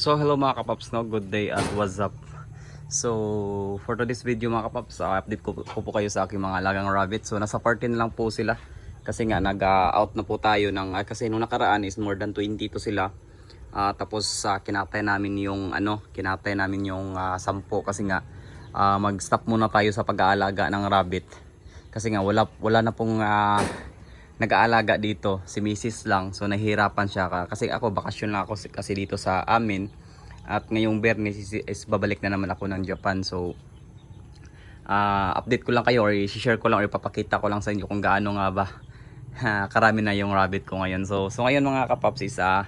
So hello mga kapaps no, good day at what's up? So for today's video mga kapaps, uh, update ko, ko po kayo sa aking mga alagang rabbit. So nasa part 10 lang po sila. Kasi nga nag-out na po tayo ng, ah, kasi nung nakaraan is more than 20 to sila. Ah, Tapos sa kinatay namin yung ano, kinatay namin yung ah, 10 kasi nga ah, mag-stop muna tayo sa pag-aalaga ng rabbit. Kasi nga wala, wala na pong ah, nag-aalaga dito si Mrs. lang so nahihirapan siya ka. Kasi ako bakasyon lang ako si- kasi dito sa amin. At ngayong Bernis is, is babalik na naman ako ng Japan so ah, update ko lang kayo or i-share ko lang or ipapakita ko lang sa inyo kung gaano nga ba karami na yung rabbit ko ngayon. So so ngayon mga kapaps is ah,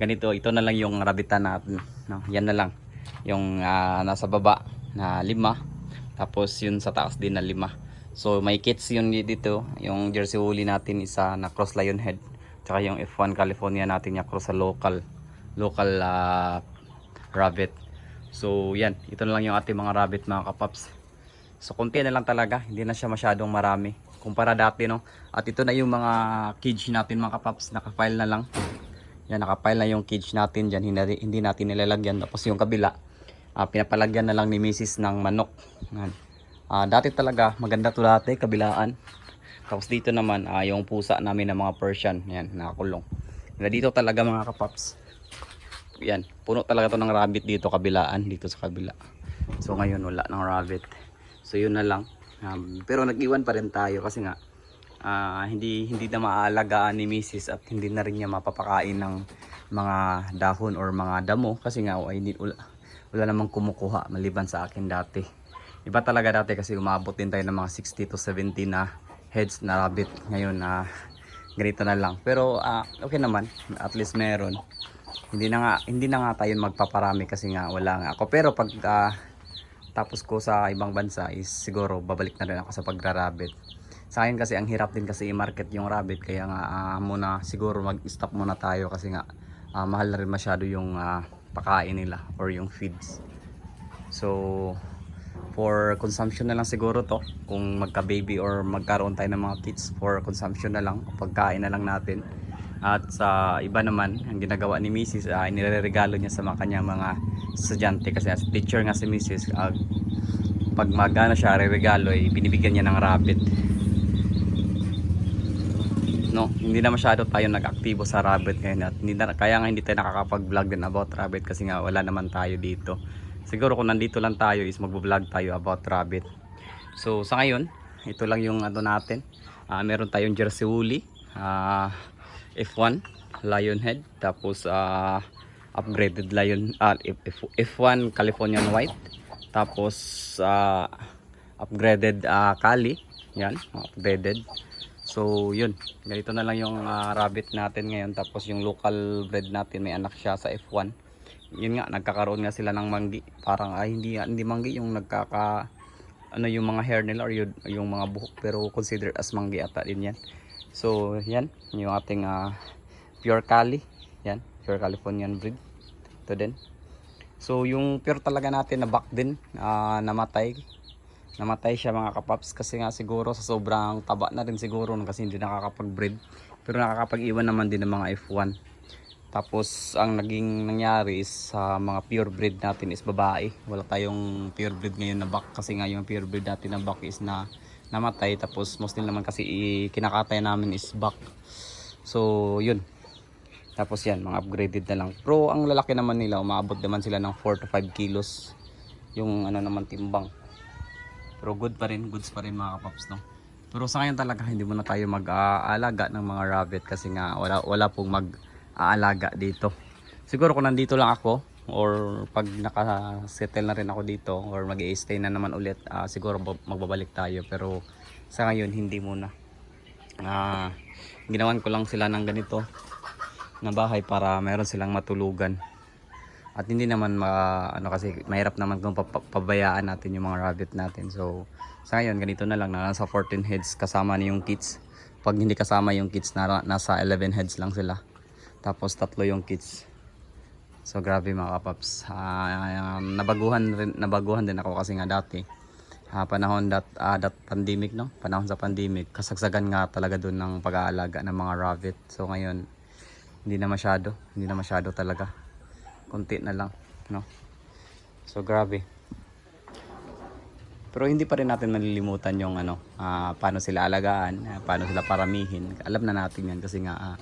ganito ito na lang yung rabbitan natin no? yan na lang. Yung ah, nasa baba na lima. Tapos yun sa taas din na lima So may kits yun dito, yung jersey woolly natin isa na cross lion head, tsaka yung F1 California natin yung cross sa local local ah, rabbit. So yan, ito na lang yung ating mga rabbit mga kapaps. So konti na lang talaga, hindi na siya masyadong marami kumpara dati no. At ito na yung mga cage natin mga kapaps, naka-file na lang. Yan, naka-file na yung cage natin diyan, hindi, hindi natin nilalagyan. Tapos yung kabila, ah, pinapalagyan na lang ni Mrs. ng manok. Yan. Ah, dati talaga maganda to dati kabilaan. Tapos dito naman ah, yung pusa namin ng mga Persian, yan, nakakulong. Na dito talaga mga kapaps. Yan, puno talaga to ng rabbit dito kabilaan, dito sa kabila. So ngayon wala ng rabbit. So yun na lang. Um, pero nag-iwan pa rin tayo kasi nga ah, hindi hindi na maalagaan ni Mrs. at hindi na rin niya mapapakain ng mga dahon or mga damo kasi nga wala, wala namang kumukuha maliban sa akin dati. Iba talaga dati kasi umabot din tayo ng mga 60 to 70 na heads na rabbit. Ngayon na ganito na lang. Pero ah, okay naman, at least meron. Hindi na nga hindi na nga tayo magpaparami kasi nga wala nga ako. Pero pag ah, tapos ko sa ibang bansa is siguro babalik na rin ako sa pagra-rabbit. Sa akin kasi ang hirap din kasi i-market yung rabbit kaya nga ah, muna siguro mag-stop muna tayo kasi nga ah, mahal na rin masyado yung ah, pakain nila or yung feeds. So for consumption na lang siguro to kung magka baby or magkaroon tayo ng mga kits for consumption na lang pagkain na lang natin at sa iba naman ang ginagawa ni Mrs. ay nireregalo niya sa mga kanyang mga estudyante kasi as teacher nga si Mrs. ah, pag magana siya regalo ay binibigyan niya ng rabbit no hindi na masyado tayo nag-aktibo sa rabbit ngayon at hindi na, kaya nga hindi tayo nakakapag-vlog din about rabbit kasi nga wala naman tayo dito siguro kung nandito lang tayo is magbo-vlog tayo about rabbit. So sa ngayon ito lang yung ano natin. Ah, meron tayong jersey woolly ah, F1 lion head tapos ah, upgraded lion F- F1 Californian white tapos ah, upgraded ah, kali yan upgraded. So yun. Ganito na lang yung ah, rabbit natin ngayon tapos yung local breed natin may anak siya sa F1 yun nga nagkakaroon nga sila ng manggi. Parang ay hindi hindi manggi yung nagkaka ano yung mga hair nila or yung, yung mga buhok pero consider as manggi ata din yan. So yan yung ating ah, pure Cali. Yan pure Californian breed. Ito din. So yung pure talaga natin na back din ah, namatay. Namatay siya mga kapaps kasi nga siguro sa sobrang taba na rin siguro kasi hindi nakakapag-breed. Pero nakakapag-iwan naman din ng mga F1 tapos ang naging nangyari is sa mga pure breed natin is babae. Wala tayong pure breed ngayon na back kasi nga yung pure breed natin na back is na namatay. Tapos mostly naman kasi kinakatay namin is back. So yun. Tapos yan mga upgraded na lang. Pero ang lalaki naman nila umabot naman sila ng 4 to 5 kilos. Yung ano naman timbang. Pero good pa rin, goods pa rin mga kapaps no. Pero sa ngayon talaga hindi muna tayo mag-aalaga ng mga rabbit kasi nga wala wala pong mag-aalaga dito. Siguro kung nandito lang ako or pag naka-settle na rin ako dito or mag-stay na naman ulit, ah, siguro ba- magbabalik tayo pero sa ngayon hindi muna. Ah, ginawan ko lang sila ng ganito na bahay para meron silang matulugan. At hindi naman ma, ano kasi mahirap naman kung pa- pa- pabayaan natin yung mga rabbit natin. So sa ngayon ganito na lang na nasa 14 heads kasama na yung kids. Pag hindi kasama yung kids na nasa 11 heads lang sila. Tapos tatlo yung kids. So grabe mga kapaps. Um, nabaguhan rin, nabaguhan din ako kasi nga dati. Ah, panahon that, ah, that pandemic no? Panahon sa pandemic, kasagsagan nga talaga doon ng pag-aalaga ng mga rabbit. So ngayon hindi na masyado, hindi na masyado talaga konti na lang no so grabe pero hindi pa rin natin nalilimutan yung ano ah, paano sila alagaan ah, paano sila paramihin alam na natin yan kasi nga ah,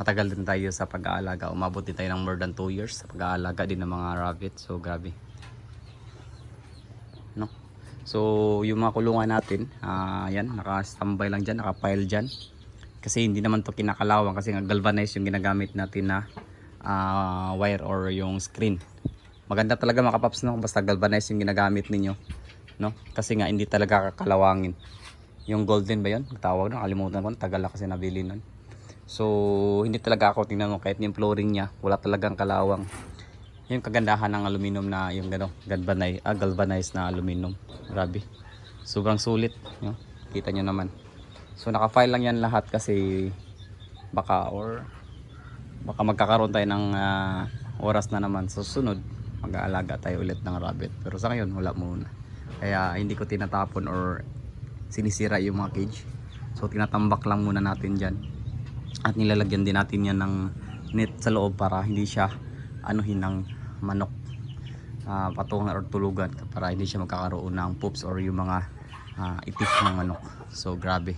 matagal din tayo sa pag-aalaga. Umabot din tayo ng more than 2 years sa pag-aalaga din ng mga rabbit. So grabe. No? So yung mga kulungan natin ah, yan naka-standby lang dyan naka-pile dyan. Kasi hindi naman to kinakalawang kasi nga galvanized yung ginagamit natin na ah, wire or yung screen. Maganda talaga mga kapaps no? Basta galvanized yung ginagamit ninyo no? Kasi nga hindi talaga kakalawangin. Yung golden ba yun? Tawag na kalimutan ko tagal na kasi nabili nun so hindi talaga ako tingnan mo kahit yung flooring niya wala talagang kalawang. Yung kagandahan ng aluminum na yung gano galvanized, ah, galvanized na aluminum. Grabe. Sobrang sulit no? kita nyo naman. So naka-file lang yan lahat kasi baka or baka magkakaroon tayo ng ah, oras na naman. Sa susunod mag-aalaga tayo ulit ng rabbit. Pero sa ngayon wala muna. Kaya hindi ko tinatapon or sinisira yung mga cage. So tinatambak lang muna natin dyan at nilalagyan din natin yan ng net sa loob para hindi siya anuhin ng manok ah, patungan or tulugan para hindi siya magkakaroon ng poops or yung mga ah, itik ng manok. So grabe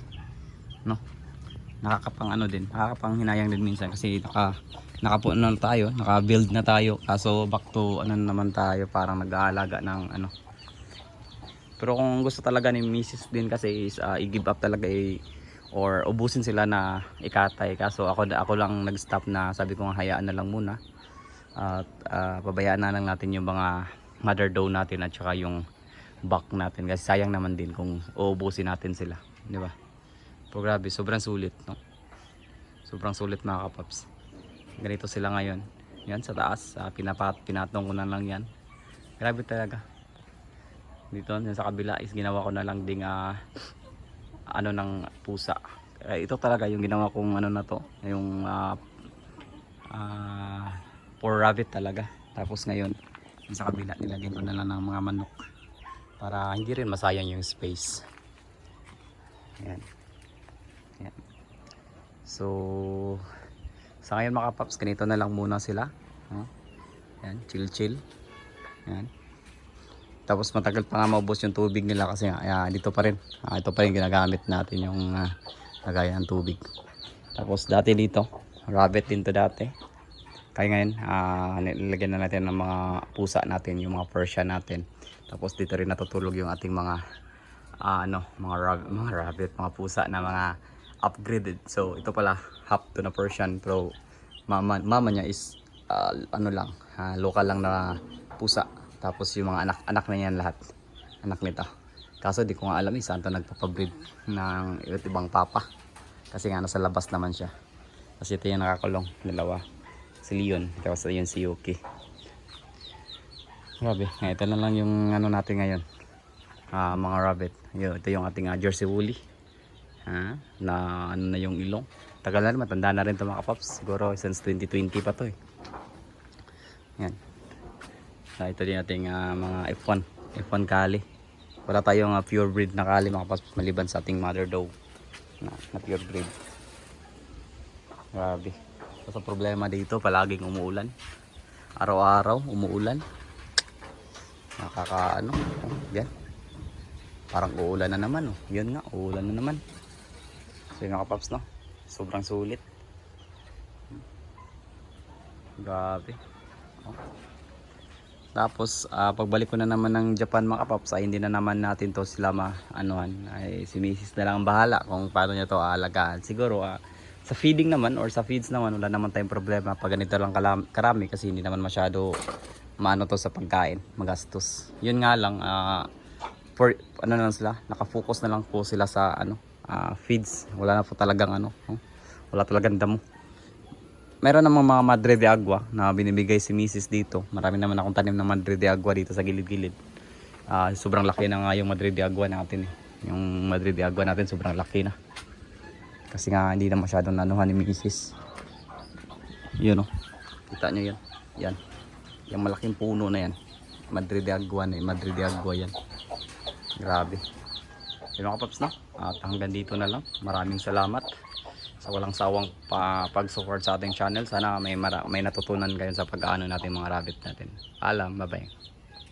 no? Nakakapang ano din nakakapang hinayang din minsan kasi naka nakapo na tayo naka build na tayo. Kaso back to ano na naman tayo parang nag-aalaga ng ano. Pero kung gusto talaga ni Mrs. din kasi is ah, i-give up talaga eh, or ubusin sila na ikatay. Kaso ako ako lang nag-stop na sabi ko hayaan na lang muna. At ah, pabayaan na lang natin yung mga mother doe natin at saka yung back natin. Kasi sayang naman din kung uubusin natin sila. Di ba? Pero grabe sobrang sulit no? Sobrang sulit mga kapaps ganito sila ngayon. Yan sa taas. Uh, pinapat pinatong ko na lang yan. Grabe talaga. Dito sa kabila is ginawa ko na lang ding ah, ano ng pusa. Eh, ito talaga yung ginawa kong ano na to yung ah, ah, for rabbit talaga. Tapos ngayon sa kabila nilagyan ko na lang ng mga manok para hindi rin masayang yung space. Yan yan so sa ngayon mga paps ganito na lang muna sila oh. yan chill chill yan tapos matagal pa nga maubos yung tubig nila kasi ah, dito pa rin. Ah, ito pa rin ginagamit natin yung uh, lagay ng tubig. Tapos dati dito, rabbit din to dati. Kaya ngayon, ah, nilagyan na natin ng mga pusa natin, yung mga Persian natin. Tapos dito rin natutulog yung ating mga ah, ano, mga, rab- mga rabbit, mga pusa na mga upgraded. So ito pala, half to na Persian pero mama, mama niya is ah, ano lang, ah, local lang na pusa. Tapos yung mga anak anak na yan lahat. Anak nito. Kaso di ko nga alam eh saan to nagpapabreed ng iba't ibang papa. Kasi nga nasa labas naman siya. Kasi ito yung nakakulong. Dalawa. Si Leon. Tapos yun si Yuki. Grabe. Nga, ito na lang yung ano natin ngayon. Ah, mga rabbit. Yun, ito yung ating ah, Jersey Woolly. Ha? Na ano na yung ilong. Tagal na rin. Matanda na rin ito mga kapaps. Siguro since 2020 pa to eh. Yan. So, ito din ating ah, mga F1. F1 kali. Wala tayong ah, pure breed na kali mga kapaps maliban sa ating mother doe. Na, na pure breed. Grabe. Sa problema dito, palaging umuulan. Araw-araw, umuulan. Nakaka, ano, oh, yan. Parang uulan na naman, oh. Yan nga, uulan na naman. So, yun mga kapaps, no? Sobrang sulit. Grabe. Oh. Tapos ah, pagbalik ko na naman ng Japan mga kapaps ay hindi na naman natin to sila ma anuhan ay si Mrs. na lang ang bahala kung paano niya to aalagaan. Siguro ah, sa feeding naman or sa feeds naman wala naman tayong problema pag ganito lang karami kasi hindi naman masyado maano to sa pagkain, magastos. Yun nga lang ah, for ano na lang sila, nakafocus na lang po sila sa ano ah, feeds. Wala na po talagang ano, oh, wala talagang damo meron namang mga Madre de Agua na binibigay si Mrs. dito. Marami naman akong tanim ng Madre de Agua dito sa gilid-gilid. Ah, sobrang laki na nga yung Madre de Agua natin eh. Yung Madre de Agua natin sobrang laki na. Kasi nga hindi na masyadong nanuhan ni Mrs. Yun oh. Kita nyo yan. Yan. Yung malaking puno na yan. Madre de Agua na eh. Madre de Agua yan. Grabe. Yun mga paps na. At hanggang dito na lang. Maraming salamat sa walang sawang pa pag-support sa ating channel. Sana may may natutunan kayo sa pag-aano natin mga rabbit natin. Alam, bye-bye.